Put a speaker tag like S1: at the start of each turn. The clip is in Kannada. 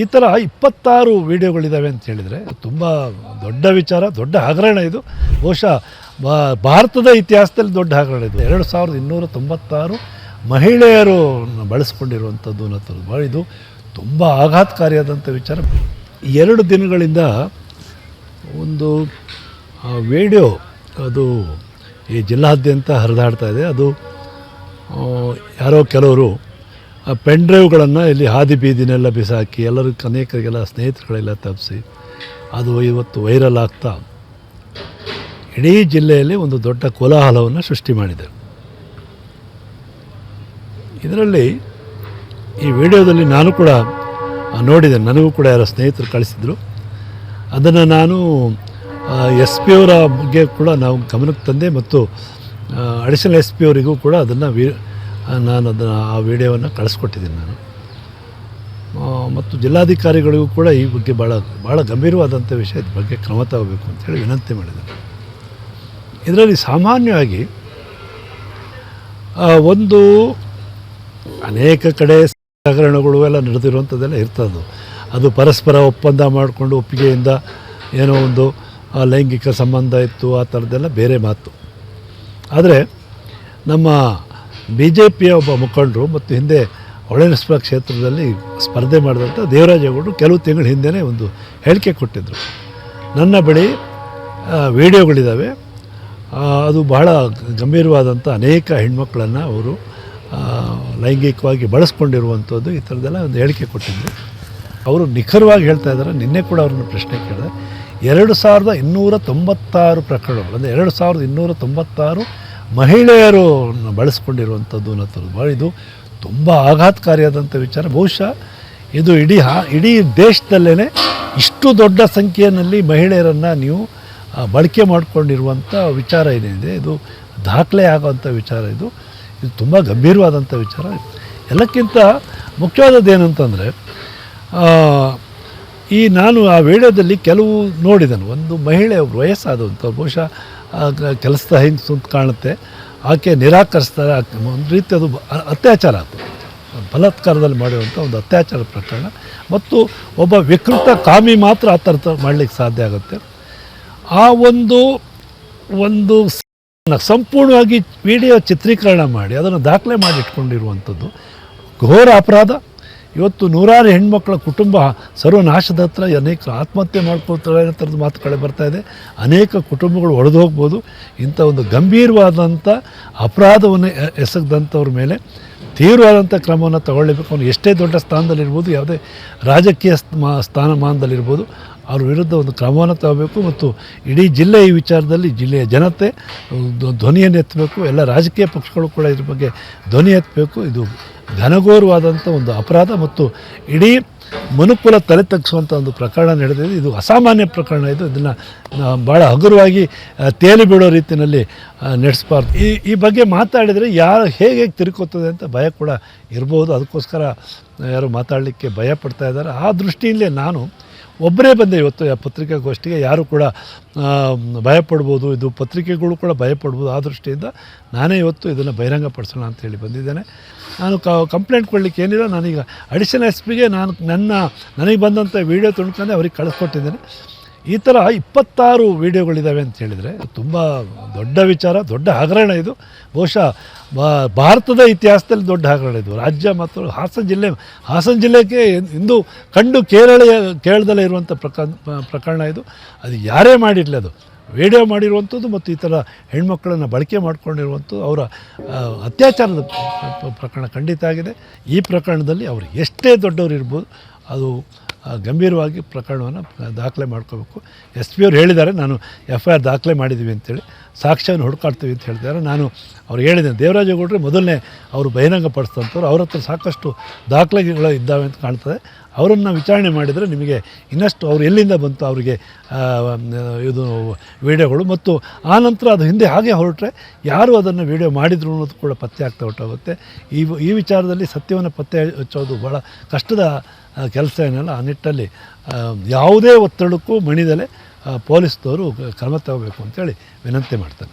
S1: ಈ ಥರ ಇಪ್ಪತ್ತಾರು ವಿಡಿಯೋಗಳಿದ್ದಾವೆ ಅಂತ ಹೇಳಿದರೆ ತುಂಬ ದೊಡ್ಡ ವಿಚಾರ, ದೊಡ್ಡ ಹಗರಣ ಇದು. ಬಹುಶಃ ಭಾರತದ ಇತಿಹಾಸದಲ್ಲಿ ದೊಡ್ಡ ಹಗರಣ ಇದು. ಎರಡು ಸಾವಿರದ ಇನ್ನೂರ ತೊಂಬತ್ತಾರು ಮಹಿಳೆಯರು ಬಳಸ್ಕೊಂಡಿರುವಂಥದ್ದು ಅನ್ನೋದು. ಭಾಳ ಇದು ತುಂಬ ಆಘಾತಕಾರಿಯಾದಂಥ ವಿಚಾರ. ಎರಡು ದಿನಗಳಿಂದ ಒಂದು ವಿಡಿಯೋ ಅದು ಈ ಜಿಲ್ಲಾದ್ಯಂತ ಹರಿದಾಡ್ತಾ ಇದೆ. ಅದು ಯಾರೋ ಕೆಲವರು ಆ ಪೆನ್ ಡ್ರೈವ್ಗಳನ್ನು ಇಲ್ಲಿ ಹಾದಿ ಬೀದಿನೆಲ್ಲ ಬಿಸಾಕಿ ಎಲ್ಲರೂ ಅನೇಕರಿಗೆಲ್ಲ ಸ್ನೇಹಿತರುಗಳೆಲ್ಲ ತಪ್ಪಿಸಿ ಅದು ಇವತ್ತು ವೈರಲ್ ಆಗ್ತಾ ಇಡೀ ಜಿಲ್ಲೆಯಲ್ಲಿ ಒಂದು ದೊಡ್ಡ ಕೋಲಾಹಲವನ್ನು ಸೃಷ್ಟಿ ಮಾಡಿದೆ. ಇದರಲ್ಲಿ ಈ ವಿಡಿಯೋದಲ್ಲಿ ನಾನು ಕೂಡ ನೋಡಿದೆ, ನನಗೂ ಕೂಡ ಯಾರೋ ಸ್ನೇಹಿತರು ಕಳಿಸಿದರು. ಅದನ್ನು ನಾನು ಎಸ್ ಪಿ ಅವರ ಬಗ್ಗೆ ಕೂಡ ನಾವು ಗಮನಕ್ಕೆ ತಂದೆ ಮತ್ತು ಅಡಿಷನಲ್ ಎಸ್ ಪಿ ಅವರಿಗೂ ಕೂಡ ಅದನ್ನು ವಿ ನಾನು ಅದನ್ನು ಆ ವಿಡಿಯೋವನ್ನು ಕಳಿಸ್ಕೊಟ್ಟಿದ್ದೀನಿ ನಾನು. ಮತ್ತು ಜಿಲ್ಲಾಧಿಕಾರಿಗಳಿಗೂ ಕೂಡ ಈ ಬಗ್ಗೆ ಭಾಳ ಭಾಳ ಗಂಭೀರವಾದಂಥ ವಿಷಯದ ಬಗ್ಗೆ ಕ್ರಮ ತಗೋಬೇಕು ಅಂತೇಳಿ ವಿನಂತಿ ಮಾಡಿದೆ ಇದರಲ್ಲಿ ಸಾಮಾನ್ಯವಾಗಿ ಒಂದು ಅನೇಕ ಕಡೆ ಹಗರಣಗಳು ಎಲ್ಲ ನಡೆದಿರುವಂಥದ್ದೆಲ್ಲ ಇರ್ತದೆ ಅದು ಪರಸ್ಪರ ಒಪ್ಪಂದ ಮಾಡಿಕೊಂಡು ಒಪ್ಪಿಗೆಯಿಂದ ಏನೋ ಒಂದು ಲೈಂಗಿಕ ಸಂಬಂಧ ಇತ್ತು, ಆ ಥರದ್ದೆಲ್ಲ ಬೇರೆ ಮಾತು. ಆದರೆ ನಮ್ಮ ಬಿ ಜೆ ಪಿಯ ಒಬ್ಬ ಮುಖಂಡರು ಮತ್ತು ಹಿಂದೆ ಹೊಳೆನಸ್ಪ ಕ್ಷೇತ್ರದಲ್ಲಿ ಸ್ಪರ್ಧೆ ಮಾಡಿದಂಥ ದೇವರಾಜೇಗೌಡರು ಕೆಲವು ತಿಂಗಳ ಹಿಂದೆಯೇ ಒಂದು ಹೇಳಿಕೆ ಕೊಟ್ಟಿದ್ದರು ನನ್ನ ಬಳಿ ವೀಡಿಯೋಗಳಿದ್ದಾವೆ. ಅದು ಬಹಳ ಗಂಭೀರವಾದಂಥ ಅನೇಕ ಹೆಣ್ಮಕ್ಳನ್ನು ಅವರು ಲೈಂಗಿಕವಾಗಿ ಬಳಸ್ಕೊಂಡಿರುವಂಥದ್ದು ಈ ಥರದ್ದೆಲ್ಲ ಒಂದು ಹೇಳಿಕೆ ಕೊಟ್ಟಿದ್ದರು ಅವರು ನಿಖರವಾಗಿ ಹೇಳ್ತಾ ಇದ್ದಾರೆ. ನಿನ್ನೆ ಕೂಡ ಅವ್ರನ್ನ ಪ್ರಶ್ನೆ ಕೇಳಿದೆ. ಎರಡು ಸಾವಿರದ ಇನ್ನೂರ ತೊಂಬತ್ತಾರು ಪ್ರಕರಣಗಳು, ಅಂದರೆ ಎರಡು ಸಾವಿರದ ಇನ್ನೂರ ತೊಂಬತ್ತಾರು ಮಹಿಳೆಯರು ಬಳಸ್ಕೊಂಡಿರುವಂಥದ್ದು ಅನ್ನೋದು ಭಾಳ ಇದು ತುಂಬ ಆಘಾತಕಾರಿಯಾದಂಥ ವಿಚಾರ. ಬಹುಶಃ ಇದು ಇಡೀ ಹಾ, ಇಡೀ ದೇಶದಲ್ಲೇ ಇಷ್ಟು ದೊಡ್ಡ ಸಂಖ್ಯೆಯಲ್ಲಿ ಮಹಿಳೆಯರನ್ನು ನೀವು ಬಳಕೆ ಮಾಡಿಕೊಂಡಿರುವಂಥ ವಿಚಾರ ಏನಿದೆ ಇದು ದಾಖಲೆ ಆಗೋವಂಥ ವಿಚಾರ ಇದು. ಇದು ತುಂಬ ಗಂಭೀರವಾದಂಥ ವಿಚಾರ. ಎಲ್ಲಕ್ಕಿಂತ ಮುಖ್ಯವಾದದ್ದು ಏನಂತಂದರೆ ಈ ನಾನು ಆ ವಿಡಿಯೋದಲ್ಲಿ ಕೆಲವು ನೋಡಿದನು. ಒಂದು ಮಹಿಳೆ ವಯಸ್ಸಾದಂಥ ಬಹುಶಃ ಕೆಲಸದ ಹೆಂಗೆ ಅಂತ ಕಾಣುತ್ತೆ. ಆಕೆ ನಿರಾಕರಿಸ್ತಾರೆ. ಒಂದು ರೀತಿ ಅದು ಅತ್ಯಾಚಾರ ಅದು ಬಲಾತ್ಕಾರದಲ್ಲಿ ಮಾಡಿರುವಂಥ ಒಂದು ಅತ್ಯಾಚಾರ ಪ್ರಕರಣ. ಮತ್ತು ಒಬ್ಬ ವಿಕೃತ ಕಾಮಿ ಮಾತ್ರ ಆ ಥರ ಮಾಡಲಿಕ್ಕೆ ಸಾಧ್ಯ ಆಗುತ್ತೆ. ಆ ಒಂದು ಒಂದು ಸಂಪೂರ್ಣವಾಗಿ ವಿಡಿಯೋ ಚಿತ್ರೀಕರಣ ಮಾಡಿ, ಅದನ್ನು ದಾಖಲೆ ಮಾಡಿ ಇಟ್ಕೊಂಡಿರುವಂಥದ್ದು. ಘೋರ ಅಪರಾಧ. ಇವತ್ತು ನೂರಾರು ಹೆಣ್ಮಕ್ಳ ಕುಟುಂಬ ಸರ್ವನಾಶದ ಹತ್ರ ಅನೇಕ ಆತ್ಮಹತ್ಯೆ ಮಾಡ್ಕೊಳ್ತಾರೆ ಅನ್ನೋ ಥರದ ಮಾತುಗಳೇ ಬರ್ತಾ ಇದೆ. ಅನೇಕ ಕುಟುಂಬಗಳು ಒಡೆದು ಹೋಗ್ಬೋದು. ಇಂಥ ಒಂದು ಗಂಭೀರವಾದಂಥ ಅಪರಾಧವನ್ನು ಎಸಗದಂಥವ್ರ ಮೇಲೆ ತೀವ್ರವಾದಂಥ ಕ್ರಮವನ್ನು ತಗೊಳ್ಳಬೇಕು. ಅವನು ಎಷ್ಟೇ ದೊಡ್ಡ ಸ್ಥಾನದಲ್ಲಿರ್ಬೋದು, ಯಾವುದೇ ರಾಜಕೀಯ ಸ್ಥಾ- ಸ್ಥಾನಮಾನದಲ್ಲಿರ್ಬೋದು, ಅವ್ರ ವಿರುದ್ಧ ಒಂದು ಕ್ರಮವನ್ನು ತಗೋಬೇಕು ಮತ್ತು ಇಡೀ ಜಿಲ್ಲೆ ಈ ವಿಚಾರದಲ್ಲಿ ಜಿಲ್ಲೆಯ ಜನತೆ, ಧ್ವ- ಧ್ವನಿಯನ್ನು ಎತ್ತಬೇಕು. ಎಲ್ಲ ರಾಜಕೀಯ ಪಕ್ಷಗಳು ಕೂಡ ಇದ್ರ ಬಗ್ಗೆ ಧ್ವನಿ ಎತ್ತಬೇಕು. ಇದು ಘನಘೋರವಾದಂಥ ಒಂದು ಅಪರಾಧ ಮತ್ತು ಇಡೀ ಮನುಕುಲ ತಲೆ ತಗ್ಗಿಸುವಂಥ ಒಂದು ಪ್ರಕರಣ ನಡೆದಿದೆ. ಇದು ಅಸಾಮಾನ್ಯ ಪ್ರಕರಣ ಇದು. ಇದನ್ನು ಭಾಳ ಹಗುರವಾಗಿ ತೇಲಿ ಬಿಡೋ ರೀತಿಯಲ್ಲಿ ನಡೆಸಬಾರ್ದು. ಈ ಈ ಬಗ್ಗೆ ಮಾತಾಡಿದರೆ ಯಾರು ಹೇಗೆ ಹೇಗೆ ತಿರುಕೋತದೆ ಅಂತ ಭಯ ಕೂಡ ಇರ್ಬೋದು. ಅದಕ್ಕೋಸ್ಕರ ಯಾರು ಮಾತಾಡಲಿಕ್ಕೆ ಭಯ ಪಡ್ತಾ ಇದ್ದಾರೆ. ಆ ದೃಷ್ಟಿಯಲ್ಲೇ ನಾನು ಒಬ್ಬರೇ ಬಂದೆ ಇವತ್ತು ಆ ಪತ್ರಿಕಾಗೋಷ್ಠಿಗೆ ಯಾರು ಕೂಡ ಭಯಪಡ್ಬೋದು, ಇದು ಪತ್ರಿಕೆಗಳು ಕೂಡ ಭಯಪಡ್ಬೋದು ಆ ದೃಷ್ಟಿಯಿಂದ ನಾನೇ ಇವತ್ತು ಇದನ್ನು ಬಹಿರಂಗಪಡಿಸೋಣ ಅಂತೇಳಿ ಬಂದಿದ್ದೇನೆ. ನಾನು ಕ, ಕಂಪ್ಲೇಂಟ್ ಕೊಡಲಿಕ್ಕೆ ಏನಿಲ್ಲ, ನಾನೀಗ ಅಡಿಷನಲ್ ಎಸ್ ಪಿಗೆ ನಾನು ನನ್ನ, ನನಗೆ ಬಂದಂಥ ವೀಡಿಯೋ ತುಣ್ಕೊಂಡೆ ಅವ್ರಿಗೆ ಕಳಿಸ್ಕೊಟ್ಟಿದ್ದೇನೆ. ಈ ಥರ ಇಪ್ಪತ್ತಾರು ವೀಡಿಯೋಗಳಿದ್ದಾವೆ ಅಂತ ಹೇಳಿದರೆ ತುಂಬ ದೊಡ್ಡ ವಿಚಾರ, ದೊಡ್ಡ ಹಗರಣ ಇದು. ಬಹುಶಃ ಭಾರತದ ಇತಿಹಾಸದಲ್ಲಿ ದೊಡ್ಡ ಹಗರಣ ಇದು. ರಾಜ್ಯ ಮತ್ತು ಹಾಸನ ಜಿಲ್ಲೆ, ಹಾಸನ ಜಿಲ್ಲೆಗೆ ಇಂದು ಕಂಡು ಕೇರಳ ಕೇರಳದಲ್ಲೇ ಇರುವಂಥ ಪ್ರಕ ಪ್ರಕರಣ ಇದು. ಅದು ಯಾರೇ ಮಾಡಿರಲಿ ಅದು. ವಿಡಿಯೋ ಮಾಡಿರುವಂಥದ್ದು ಮತ್ತು ಈ ಥರ ಹೆಣ್ಮಕ್ಳನ್ನು ಬಳಕೆ ಮಾಡಿಕೊಂಡಿರುವಂಥದ್ದು ಅವರ ಅತ್ಯಾಚಾರದ ಪ್ರ- ಪ್ರ- ಪ್ರಕರಣ ಖಂಡಿತ ಆಗಿದೆ. ಈ ಪ್ರಕರಣದಲ್ಲಿ ಅವರು ಎಷ್ಟೇ ದೊಡ್ಡವರು ಇರ್ಬೋದು ಅದು ಗಂಭೀರವಾಗಿ ಪ್ರಕರಣವನ್ನು ದಾಖಲೆ ಮಾಡ್ಕೋಬೇಕು. ಎಸ್ ಪಿ ಅವ್ರು ಹೇಳಿದ್ದಾರೆ, ನಾನು ಎಫ್ ಐ ಆರ್ ದಾಖಲೆ ಮಾಡಿದ್ದೀವಿ ಅಂತೇಳಿ. ಸಾಕ್ಷ್ಯವನ್ನು ಹುಡುಕಾಡ್ತೀವಿ ಅಂತ ಹೇಳ್ತಾರೆ ನಾನು ಅವ್ರು ಹೇಳಿದ್ದೇನೆ, ದೇವರಾಜೇಗೌಡರೆ ಮೊದಲನೇ ಅವರು ಬಹಿರಂಗಪಡಿಸಿದಂಥವ್ರು, ಅವ್ರ ಹತ್ರ ಸಾಕಷ್ಟು ದಾಖಲೆಗಳು ಇದ್ದಾವೆ ಅಂತ ಕಾಣ್ತದೆ. ಅವರನ್ನು ವಿಚಾರಣೆ ಮಾಡಿದರೆ ನಿಮಗೆ ಇನ್ನಷ್ಟು ಅವ್ರು ಎಲ್ಲಿಂದ ಬಂತು, ಅವರಿಗೆ ಇದು ವಿಡಿಯೋಗಳು. ಮತ್ತು ಆ ನಂತರ ಅದು ಹಿಂದೆ ಹಾಗೆ ಹೊರಟ್ರೆ ಯಾರು ಅದನ್ನು ವಿಡಿಯೋ ಮಾಡಿದ್ರು ಅನ್ನೋದು ಕೂಡ ಪತ್ತೆ ಆಗ್ತಾ ಹೊರಟೋಗುತ್ತೆ ಈ ಈ ವಿಚಾರದಲ್ಲಿ ಸತ್ಯವನ್ನು ಪತ್ತೆ ಹಚ್ಚೋದು ಭಾಳ ಕಷ್ಟದ ಕೆಲಸ ಏನಲ್ಲ. ಆ ನಿಟ್ಟಲ್ಲಿ ಯಾವುದೇ ಒತ್ತಡಕ್ಕೂ ಮಣಿದಲೆ ಪೊಲೀಸ್ನವರು ಕ್ರಮ ತಗೋಬೇಕು ಅಂತೇಳಿ ವಿನಂತಿ ಮಾಡ್ತಾನೆ.